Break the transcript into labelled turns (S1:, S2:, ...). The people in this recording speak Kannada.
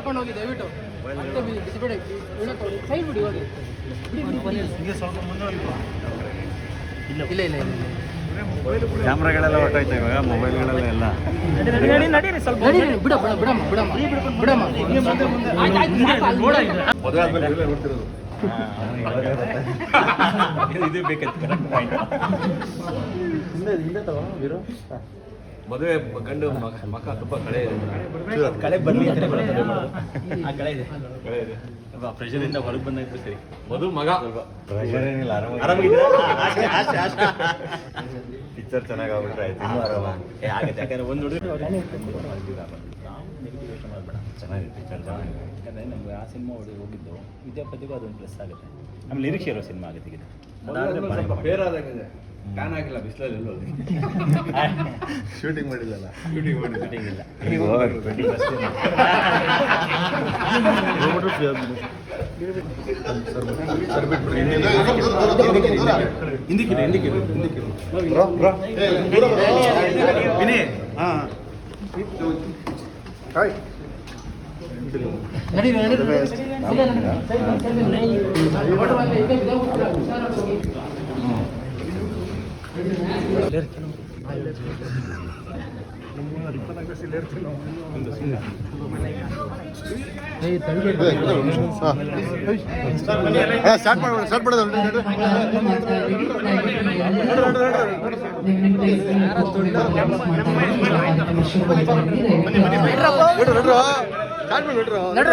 S1: ನೋಡ್ಕೊಂಡು ಹೋಗಿ ದಯವಿಟ್ಟು. ಬಿಸಿಬೇಡಿ ಸೈಡ್ ಬಿಡಿ ಹೋಗಿ. ಇಲ್ಲ ಇಲ್ಲ ಇಲ್ಲ ಇಲ್ಲ.
S2: ಕ್ಯಾಮ್ರಾಗಳೆಲ್ಲ ಹೊಟ್ಟೋಯ್ತು ಇವಾಗ? ಮೊಬೈಲ್ಗಳೆಲ್ಲ ಎಲ್ಲ?
S1: ಇದು ಬಿಡ ಬಿಡ ಬಿಡಮ್ಮ ಬಿಡಮ್ಮ ಬಿಡಮ್ಮ.
S2: ಇದು
S3: ಮದುವೆ ಗಂಡು ಮಗ- ಮಕ್ಕ ತುಂಬ ಕಳೆ ಇದೆ.
S2: ಕಳೆ ಬರಲಿ ಅಂತ ಆ ಕಳೆ ಇದೆ. ಪ್ರೆಷರಿಂದ ಹೊರಗೆ ಬಂದಾಯ್ತು ಸರಿ
S3: ಮಧು ಮಗ.
S4: ಪ್ರೆಷರ್ ಏನಿಲ್ಲ ಪಿಕ್ಚರ್ ಚೆನ್ನಾಗಿ ಆಗ್ಬಿಟ್ರೆ ಆಯ್ತು ಇನ್ನೂ ಆರಾಮ
S2: ಆಗುತ್ತೆ ಯಾಕಂದ್ರೆ ಒಂದು ಹುಡುಗಿ
S4: ಚೆನ್ನಾಗಿದೆ ಪಿಕ್ಚರ್ ಚೆನ್ನಾಗಿದೆ.
S2: ಯಾಕಂದ್ರೆ ನಮ್ಗೆ ಆ ಸಿನಿಮಾ ಹೊಡಿ ಹೋಗಿದ್ದು ವಿದ್ಯಾಪತಿಗೂ ಅದೊಂದು ಪ್ಲಸ್ ಆಗುತ್ತೆ. ಆಮೇಲೆ ನಿರೀಕ್ಷೆ ಇರೋ ಸಿನಿಮಾ ಆಗುತ್ತೆ ಬೇರೆ
S3: ಆದಂಗಿದೆ ಫ್ಯಾನ್ ಆಗಿಲ್ಲ ಬಿಸಿಲಲ್ಲಿ ಎಲ್ಲೋ
S4: ಶೂಟಿಂಗ್ ಮಾಡಿಲ್ಲಲ್ಲ
S2: Shooting ಇಲ್ಲ
S4: ನೀವು ಟ್ವೆಂಟಿ ಫಸ್ಟ್
S1: ನಡಿ ನಡಿ ನಡಿ. ಇಲ್ಲ, ನಡಿ. ಸೈಡ್ ಬನ್ನಿ, ಸೈಡ್ ಬನ್ನಿ. ಹೊರಟು ಬಂದೆ, ಇದೆ,
S4: ಸ್ಟಾರ್ಟ್ ಮಾಡೋಣ ಸ್ಟಾರ್ಟ್ ಮಾಡೋದು
S5: ಮಾತಾಡಿ
S4: ಸ್ಟಾರ್ಟ್ ಮಾಡಿ